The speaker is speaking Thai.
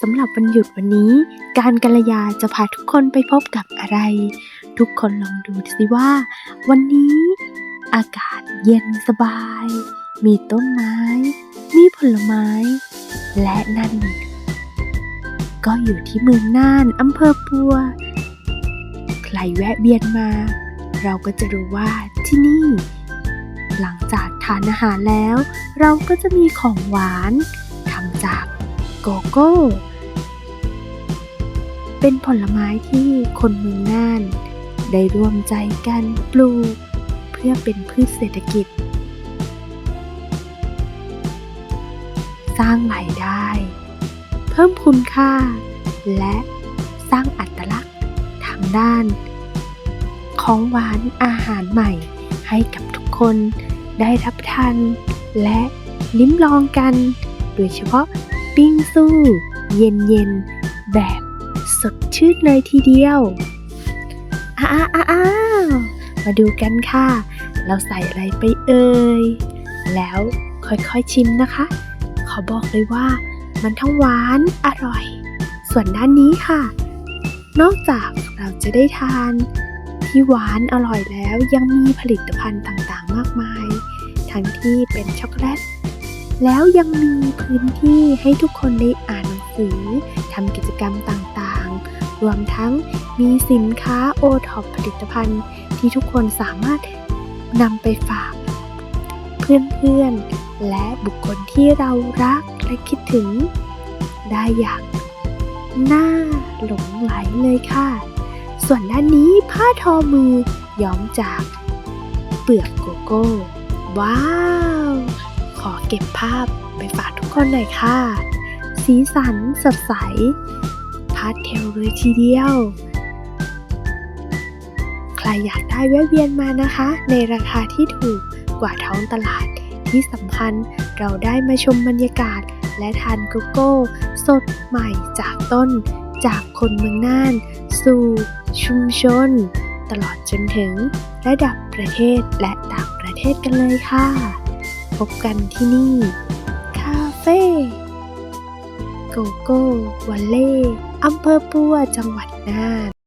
สำหรับวันหยุดวันนี้ การกัลยาจะพาทุกคนไปพบกับอะไร ทุกคนลองดูสิว่า วันนี้ อากาศเย็นสบาย มีต้นไม้ มีผลไม้ และนั่น ก็อยู่ที่เมืองน่านอำเภอปัว ใครแวะเวียนมา เราก็จะรู้ว่าที่นี่ หลังจากทานอาหารแล้ว เราก็จะมีของหวานทำจากโกโก้ เป็นผลไม้ที่คนเมืองน่าน ได้ร่วมใจกันปลูก เพื่อเป็นพืชเศรษฐกิจ สร้างรายได้ เพิ่มคุณค่า และสร้างอัตลักษณ์ทางด้าน ของหวานอาหารใหม่ให้กับทุกคนได้รับทานและลิ้มลองกัน โดยเฉพาะปิ้งสู้ เย็นๆแบบ สดชื่นเลยทีเดียวอ้าวอ้าวอ้าวมาดูกันค่ะ เราใส่อะไรไปเอ่ย แล้วค่อยๆชิมนะคะ ขอบอกเลยว่ามันทั้งหวานอร่อย ส่วนด้านนี้ค่ะ นอกจากเราจะได้ทานที่หวานอร่อยแล้วยังมีผลิตภัณฑ์ต่างๆ มากมาย ทั้งที่เป็นช็อกโกแลต แล้วยังมีพื้นที่ให้ทุกคนได้อ่านหนังสือทำกิจกรรมต่าง รวมทั้งมีสินค้าโอท็อปผลิตภัณฑ์ที่ทุกคนสามารถนำไปฝาก เพื่อนๆ และบุคคลที่เรารักและคิดถึง ได้อย่างน่าหลงไหลเลยค่ะ ส่วนด้านนี้ผ้าทอมือย้อมจากเปลือกโกโก้ ว้าว ขอเก็บภาพไปฝากทุกคนหน่อยค่ะ สีสันสดใสาสเทลเลยทีเดียว ใครอยากได้แวะเวียนมานะคะ ในราคาที่ถูกกว่าท้องตลาด ที่สำคัญเราได้มาชมบรรยากาศ และทานโกโก้ สดใหม่จากต้น จากคนเมืองน่าน สู่ ชุมชน ตลอดจนถึงระดับประเทศและต่างประเทศกันเลยค่ะ พบกันที่นี่ คาเฟ่โกโก้วัลเล่ อำเภอปัวจังหวัดน่าน